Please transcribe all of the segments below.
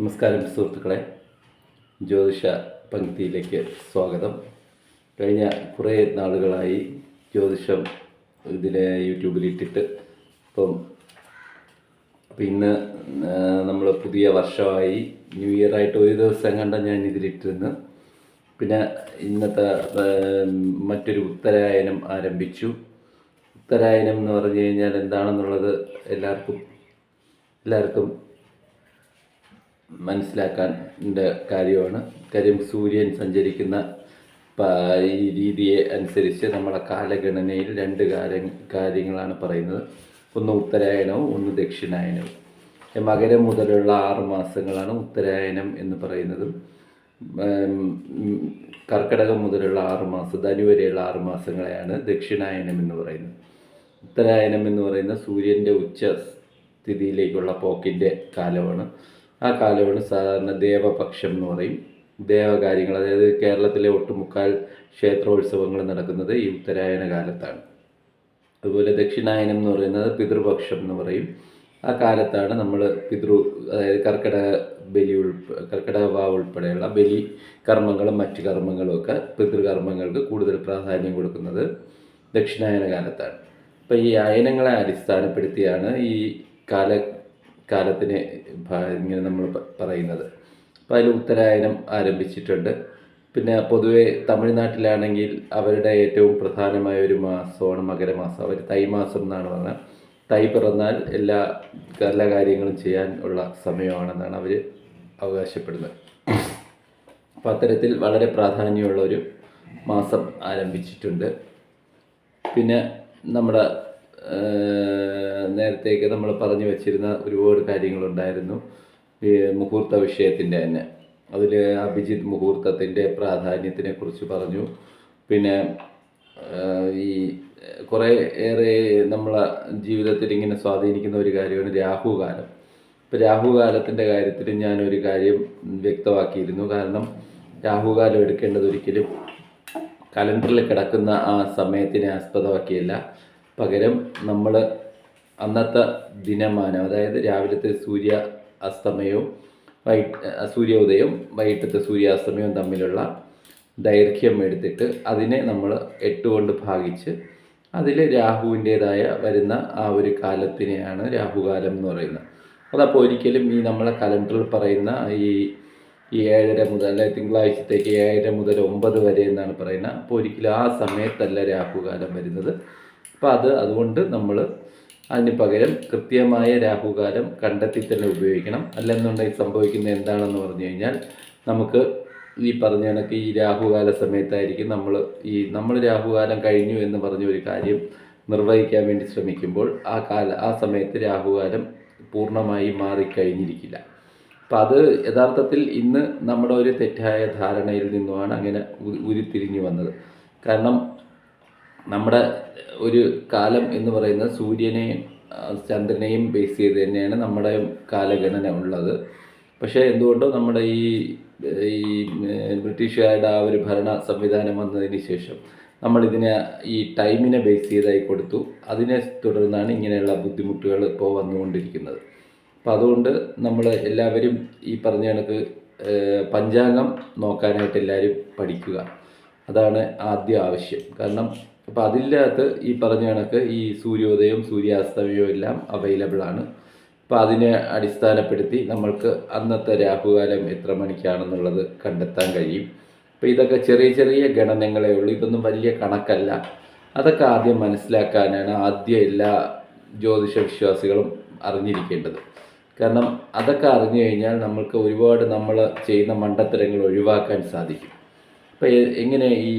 നമസ്കാരം സുഹൃത്തുക്കളെ. ജ്യോതിഷ പങ്ക്തിയിലേക്ക് സ്വാഗതം. കഴിഞ്ഞ കുറേ നാളുകളായി ജ്യോതിഷം ഇതിലെ യൂട്യൂബിൽ ഇട്ടിട്ട്. ഇപ്പം അപ്പം ഇന്ന് നമ്മൾ പുതിയ വർഷമായി ന്യൂ ഇയർ ആയിട്ട് ഒരു ദിവസം കണ്ട ഞാൻ ഇതിലിട്ടിരുന്നു. പിന്നെ ഇന്നത്തെ മറ്റൊരു ഉത്തരായനം ആരംഭിച്ചു. ഉത്തരായനം എന്ന് പറഞ്ഞു കഴിഞ്ഞാൽ എന്താണെന്നുള്ളത് എല്ലാവർക്കും എല്ലാവർക്കും മനസ്സിലാക്കാൻ കാര്യമാണ്. കാര്യം സൂര്യൻ സഞ്ചരിക്കുന്ന ഈ രീതിയെ അനുസരിച്ച് നമ്മളെ കാലഗണനയിൽ രണ്ട് കാര്യ കാര്യങ്ങളാണ് പറയുന്നത്. ഒന്ന് ഉത്തരായണവും ഒന്ന് ദക്ഷിണായനവും. മകരം മുതലുള്ള ആറ് മാസങ്ങളാണ് ഉത്തരായനം എന്ന് പറയുന്നത്. കർക്കിടകം മുതലുള്ള ആറ് മാസം ധനു വരെയുള്ള ആറ് മാസങ്ങളെയാണ് ദക്ഷിണായനം എന്ന് പറയുന്നത്. ഉത്തരായനം എന്ന് പറയുന്ന സൂര്യന്റെ ഉച്ച സ്ഥിതിയിലേക്കുള്ള പോക്കിന്റെ കാലമാണ്. ആ കാലമാണ് സാധാരണ ദേവപക്ഷം എന്ന് പറയും. ദേവകാര്യങ്ങൾ അതായത് കേരളത്തിലെ ഒട്ടുമുക്കാൽ ക്ഷേത്രോത്സവങ്ങൾ നടക്കുന്നത് ഈ ഉത്തരായന കാലത്താണ്. അതുപോലെ ദക്ഷിണായനം എന്ന് പറയുന്നത് പിതൃപക്ഷം എന്ന് പറയും. ആ കാലത്താണ് നമ്മൾ പിതൃ അതായത് കർക്കിടക ബലി ഉൾപ്പെ കർക്കിടക ഉൾപ്പെടെയുള്ള ബലി കർമ്മങ്ങളും മറ്റു കർമ്മങ്ങളും ഒക്കെ പിതൃകർമ്മങ്ങൾക്ക് കൂടുതൽ പ്രാധാന്യം കൊടുക്കുന്നത് ദക്ഷിണായന കാലത്താണ്. അപ്പോൾ ഈ അയനങ്ങളെ അടിസ്ഥാനപ്പെടുത്തിയാണ് ഈ കാല കാലത്തിനെ ഇങ്ങനെ നമ്മൾ പറയുന്നത്. അപ്പോൾ അതിൽ ഉത്തരായനം ആരംഭിച്ചിട്ടുണ്ട്. പിന്നെ പൊതുവേ തമിഴ്നാട്ടിലാണെങ്കിൽ അവരുടെ ഏറ്റവും പ്രധാനമായ ഒരു മാസമാണ് മകരമാസം. അവർ തൈമാസം എന്നാണ് പറഞ്ഞത്. തൈ പിറന്നാൽ എല്ലാ എല്ലാ കാര്യങ്ങളും ചെയ്യാൻ ഉള്ള സമയമാണെന്നാണ് അവർ അവകാശപ്പെടുന്നത്. അപ്പോൾ അത്തരത്തിൽ വളരെ പ്രാധാന്യമുള്ള ഒരു മാസം ആരംഭിച്ചിട്ടുണ്ട്. പിന്നെ നമ്മുടെ നേരത്തേക്ക് നമ്മൾ പറഞ്ഞു വച്ചിരുന്ന ഒരുപാട് കാര്യങ്ങളുണ്ടായിരുന്നു. മുഹൂർത്ത വിഷയത്തിന്റെ തന്നെ. അതിൽ അഭിജിത്ത് മുഹൂർത്തത്തിന്റെ പ്രാധാന്യത്തിനെ കുറിച്ച് പറഞ്ഞു. പിന്നെ ഈ കുറേ ഏറെ നമ്മളെ ജീവിതത്തിൽ ഇങ്ങനെ സ്വാധീനിക്കുന്ന ഒരു കാര്യമാണ് രാഹുകാലം ഇപ്പം രാഹുകാലത്തിന്റെ കാര്യത്തിൽ ഞാനൊരു കാര്യം വ്യക്തമാക്കിയിരുന്നു. കാരണം രാഹുകാലം എടുക്കേണ്ടത് ഒരിക്കലും കലണ്ടറിൽ കിടക്കുന്ന ആ സമയത്തിനെ ആസ്പദമാക്കിയല്ല. പകരം നമ്മൾ അന്നത്തെ ദിനമാനം അതായത് രാവിലത്തെ സൂര്യ അസ്തമയവും വൈകിട്ട് സൂര്യോദയവും വൈകിട്ടത്തെ സൂര്യാസ്തമയവും തമ്മിലുള്ള ദൈർഘ്യം എടുത്തിട്ട് അതിനെ നമ്മൾ എട്ട് കൊണ്ട് ഭാഗിച്ച് അതിൽ രാഹുവിന്റേതായ വരുന്ന ആ ഒരു കാലത്തിനെയാണ് രാഹുകാലം എന്ന് പറയുന്നത്. അതപ്പോൾ ഒരിക്കലും ഈ നമ്മളെ കലണ്ടറിൽ പറയുന്ന ഈ ഈ ഏഴര മുതൽ അല്ലെങ്കിൽ തിങ്കളാഴ്ചത്തേക്ക് ഏഴര മുതൽ ഒമ്പത് വരെ എന്നാണ് പറയുന്നത്. അപ്പോൾ ഒരിക്കലും ആ സമയത്തല്ല രാഹുകാലം വരുന്നത്. അപ്പോൾ അത് അതുകൊണ്ട് നമ്മൾ അതിന് പകരം കൃത്യമായ രാഹുകാലം കണ്ടെത്തി തന്നെ ഉപയോഗിക്കണം. അല്ലെന്നുണ്ടെങ്കിൽ സംഭവിക്കുന്നത് എന്താണെന്ന് പറഞ്ഞു കഴിഞ്ഞാൽ നമുക്ക് ഈ പറഞ്ഞ കണക്ക് ഈ രാഹുകാല സമയത്തായിരിക്കും നമ്മൾ ഈ നമ്മൾ രാഹുകാലം കഴിഞ്ഞു എന്ന് പറഞ്ഞ ഒരു കാര്യം നിർവഹിക്കാൻ വേണ്ടി ശ്രമിക്കുമ്പോൾ ആ കാല ആ സമയത്ത് രാഹുകാലം പൂർണമായി മാറിക്കഴിഞ്ഞിരിക്കില്ല. അപ്പം അത് യഥാർത്ഥത്തിൽ ഇന്ന് നമ്മുടെ ഒരു തെറ്റായ ധാരണയിൽ നിന്നുമാണ് അങ്ങനെ ഉരുത്തിരിഞ്ഞു വന്നത്. കാരണം നമ്മുടെ ഒരു കാലം എന്ന് പറയുന്നത് സൂര്യനെയും ചന്ദ്രനെയും ബേസ് ചെയ്ത് തന്നെയാണ് നമ്മുടെ കാലഗണന ഉള്ളത്. പക്ഷേ എന്തുകൊണ്ടോ നമ്മുടെ ഈ ഈ ബ്രിട്ടീഷുകാരുടെ ആ ഒരു ഭരണ സംവിധാനം വന്നതിന് ശേഷം നമ്മളിതിനെ ഈ ടൈമിനെ ബേസ് ചെയ്തായി കൊടുത്തു. അതിനെ തുടർന്നാണ് ഇങ്ങനെയുള്ള ബുദ്ധിമുട്ടുകൾ ഇപ്പോൾ വന്നുകൊണ്ടിരിക്കുന്നത്. അപ്പോൾ അതുകൊണ്ട് നമ്മൾ എല്ലാവരും ഈ പറഞ്ഞ കണക്ക് പഞ്ചാംഗം നോക്കാനായിട്ട് എല്ലാവരും പഠിക്കുക. അതാണ് ആദ്യ ആവശ്യം. കാരണം അപ്പോൾ അതിന്റെ ഈ പറഞ്ഞ കണക്ക് ഈ സൂര്യോദയം സൂര്യാസ്തമയവും എല്ലാം അവൈലബിൾ ആണ്. അപ്പോൾ അതിനെ അടിസ്ഥാനപ്പെടുത്തി നമ്മൾക്ക് അന്നത്തെ രാഹുകാലം എത്ര മണിക്കാണെന്നുള്ളത് കണ്ടെത്താൻ കഴിയും. അപ്പോൾ ഇതൊക്കെ ചെറിയ ചെറിയ ഗണനങ്ങളേ ഉള്ളൂ. ഇതൊന്നും വലിയ കണക്കല്ല. അതൊക്കെ ആദ്യം മനസ്സിലാക്കാനാണ് ആദ്യം എല്ലാ ജ്യോതിഷ വിശ്വാസികളും അറിഞ്ഞിരിക്കേണ്ടത്. കാരണം അതൊക്കെ അറിഞ്ഞു കഴിഞ്ഞാൽ നമ്മൾക്ക് ഒരുപാട് നമ്മൾ ചെയ്യുന്ന മണ്ടത്തരങ്ങൾ ഒഴിവാക്കാൻ സാധിക്കും. അപ്പോൾ എങ്ങനെ ഈ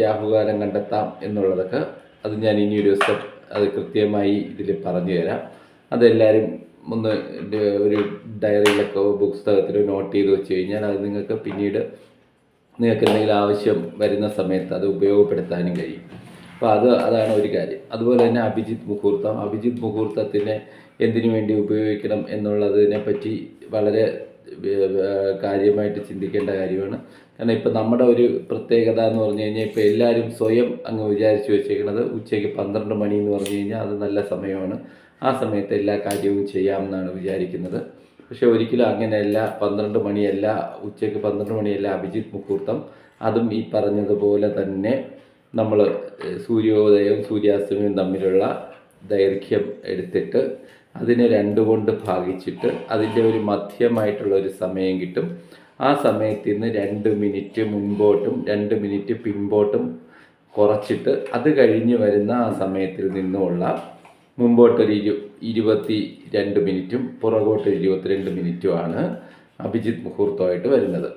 രാഹുകാലം കണ്ടെത്താം എന്നുള്ളതൊക്കെ അത് ഞാൻ ഇനിയൊരു ദിവസം അത് കൃത്യമായി ഇതിൽ പറഞ്ഞു തരാം. അതെല്ലാവരും ഒന്ന് ഒരു ഡയറിയിലൊക്കെ പുസ്തകത്തിലോ നോട്ട് ചെയ്ത് വെച്ച് കഴിഞ്ഞാൽ അത് നിങ്ങൾക്ക് പിന്നീട് നിങ്ങൾക്ക് എന്തെങ്കിലും ആവശ്യം വരുന്ന സമയത്ത് അത് ഉപയോഗപ്പെടുത്താനും കഴിയും. അപ്പോൾ അത് അതാണ് ഒരു കാര്യം. അതുപോലെ തന്നെ അഭിജിത്ത് മുഹൂർത്തം. അഭിജിത്ത് മുഹൂർത്തത്തിനെ എന്തിനു വേണ്ടി ഉപയോഗിക്കണം എന്നുള്ളതിനെ പറ്റി വളരെ കാര്യമായിട്ട് ചിന്തിക്കേണ്ട കാര്യമാണ്. കാരണം ഇപ്പം നമ്മുടെ ഒരു പ്രത്യേകത എന്ന് പറഞ്ഞു കഴിഞ്ഞാൽ ഇപ്പോൾ എല്ലാവരും സ്വയം അങ്ങ് വിചാരിച്ചു വെച്ചേക്കുന്നത് ഉച്ചയ്ക്ക് പന്ത്രണ്ട് മണി എന്ന് പറഞ്ഞു കഴിഞ്ഞാൽ അത് നല്ല സമയമാണ്. ആ സമയത്ത് എല്ലാ കാര്യവും ചെയ്യാമെന്നാണ് വിചാരിക്കുന്നത്. പക്ഷേ ഒരിക്കലും അങ്ങനെയല്ല പന്ത്രണ്ട് മണിയല്ല ഉച്ചയ്ക്ക് പന്ത്രണ്ട് മണിയല്ല അഭിജിത്ത് മുഹൂർത്തം. അതും ഈ പറഞ്ഞതുപോലെ തന്നെ നമ്മൾ സൂര്യോദയവും സൂര്യാസ്തമയവും തമ്മിലുള്ള ദൈർഘ്യം എടുത്തിട്ട് അതിനെ രണ്ട് കൊണ്ട് ഭാഗിച്ചിട്ട് അതിന്റെ ഒരു മധ്യമായിട്ടുള്ള ഒരു സമയം കിട്ടും. ആ സമയത്ത് നിന്ന് രണ്ട് മിനിറ്റ് മുൻപോട്ടും രണ്ട് മിനിറ്റ് പിൻപോട്ടും കുറച്ചിട്ട് അത് കഴിഞ്ഞ് വരുന്ന ആ സമയത്തിൽ നിന്നുമുള്ള മുമ്പോട്ടൊരു ഇരു ഇരുപത്തി രണ്ട് മിനിറ്റും പുറകോട്ട് ഇരുപത്തിരണ്ട് മിനിറ്റുമാണ് അഭിജിത്ത് മുഹൂർത്തമായിട്ട് വരുന്നത്.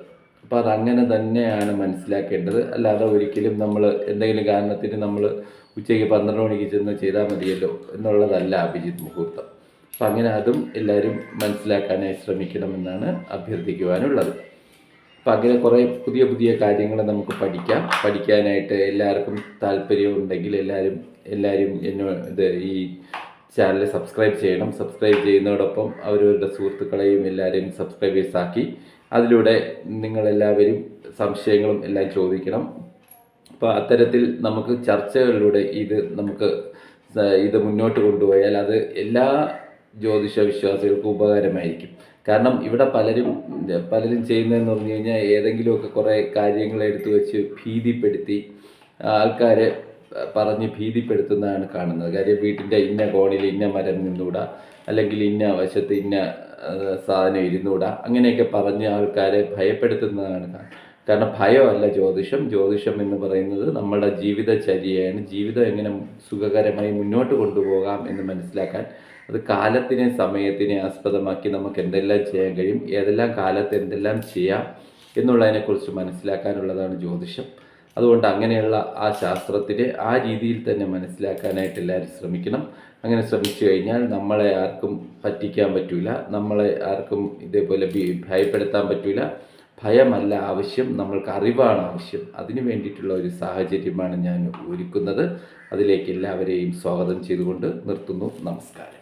അപ്പോൾ അതങ്ങനെ തന്നെയാണ് മനസ്സിലാക്കേണ്ടത്. അല്ലാതെ ഒരിക്കലും നമ്മൾ എന്തെങ്കിലും കാരണത്തിന് നമ്മൾ ഉച്ചയ്ക്ക് പന്ത്രണ്ട് മണിക്ക് ചെന്ന് ചെയ്താൽ മതിയല്ലോ എന്നുള്ളതല്ല അഭിജിത്ത് മുഹൂർത്തം. അപ്പം അങ്ങനെ അതും എല്ലാവരും മനസ്സിലാക്കാനായി ശ്രമിക്കണമെന്നാണ് അഭ്യർത്ഥിക്കുവാനുള്ളത്. അപ്പം അങ്ങനെ കുറേ പുതിയ പുതിയ കാര്യങ്ങൾ നമുക്ക് പഠിക്കാം. പഠിക്കാനായിട്ട് എല്ലാവർക്കും താല്പര്യമുണ്ടെങ്കിൽ എല്ലാവരും എല്ലാവരും എന്നോ ഇത് ഈ ചാനൽ സബ്സ്ക്രൈബ് ചെയ്യണം. സബ്സ്ക്രൈബ് ചെയ്യുന്നതോടൊപ്പം അവരവരുടെ സുഹൃത്തുക്കളെയും എല്ലാവരെയും സബ്സ്ക്രൈബേഴ്സ് ആക്കി അതിലൂടെ നിങ്ങളെല്ലാവരും സംശയങ്ങളും എല്ലാം ചോദിക്കണം. അപ്പോൾ അത്തരത്തിൽ നമുക്ക് ചർച്ചകളിലൂടെ ഇത് നമുക്ക് ഇത് മുന്നോട്ട് കൊണ്ടുപോയാൽ അത് എല്ലാ ജ്യോതിഷ വിശ്വാസികൾക്ക് ഉപകാരമായിരിക്കും. കാരണം ഇവിടെ പലരും പലരും ചെയ്യുന്നതെന്ന് പറഞ്ഞു കഴിഞ്ഞാൽ ഏതെങ്കിലുമൊക്കെ കുറേ കാര്യങ്ങൾ എടുത്തു വെച്ച് ഭീതിപ്പെടുത്തി ആൾക്കാരെ പറഞ്ഞ് ഭീതിപ്പെടുത്തുന്നതാണ് കാണുന്നത്. കാര്യം വീട്ടിന്റെ ഇന്ന കോണിൽ ഇന്ന മരം നിന്നൂടാ അല്ലെങ്കിൽ ഇന്ന വശത്ത് ഇന്ന സാധനം ഇരുന്നൂടാ അങ്ങനെയൊക്കെ പറഞ്ഞ് ആൾക്കാരെ ഭയപ്പെടുത്തുന്നതാണ് കാരണം ഭയമല്ല ജ്യോതിഷം. ജ്യോതിഷം എന്ന് പറയുന്നത് നമ്മുടെ ജീവിതചര്യയാണ്. ജീവിതം എങ്ങനെ സുഖകരമായി മുന്നോട്ട് കൊണ്ടുപോകാം എന്ന് മനസ്സിലാക്കാൻ അത് കാലത്തിനെ സമയത്തിനെ ആസ്പദമാക്കി നമുക്ക് എന്തെല്ലാം ചെയ്യാൻ കഴിയും ഏതെല്ലാം കാലത്ത് എന്തെല്ലാം ചെയ്യാം എന്നുള്ളതിനെക്കുറിച്ച് മനസ്സിലാക്കാനുള്ളതാണ് ജ്യോതിഷം. അതുകൊണ്ട് അങ്ങനെയുള്ള ആ ശാസ്ത്രത്തിനെ ആ രീതിയിൽ തന്നെ മനസ്സിലാക്കാനായിട്ട് എല്ലാവരും ശ്രമിക്കണം. അങ്ങനെ ശ്രമിച്ചു കഴിഞ്ഞാൽ നമ്മളെ ആർക്കും പറ്റിക്കാൻ പറ്റില്ല നമ്മളെ ആർക്കും ഇതേപോലെ ഭയപ്പെടുത്താൻ പറ്റില്ല ഭയമല്ല ആവശ്യം നമ്മൾക്ക് അറിവാണ് ആവശ്യം. അതിനു വേണ്ടിയിട്ടുള്ള ഒരു സാഹചര്യമാണ് ഞാൻ ഒരുക്കുന്നത്. അതിലേക്ക് എല്ലാവരെയും സ്വാഗതം ചെയ്തുകൊണ്ട് നിർത്തുന്നു. നമസ്കാരം.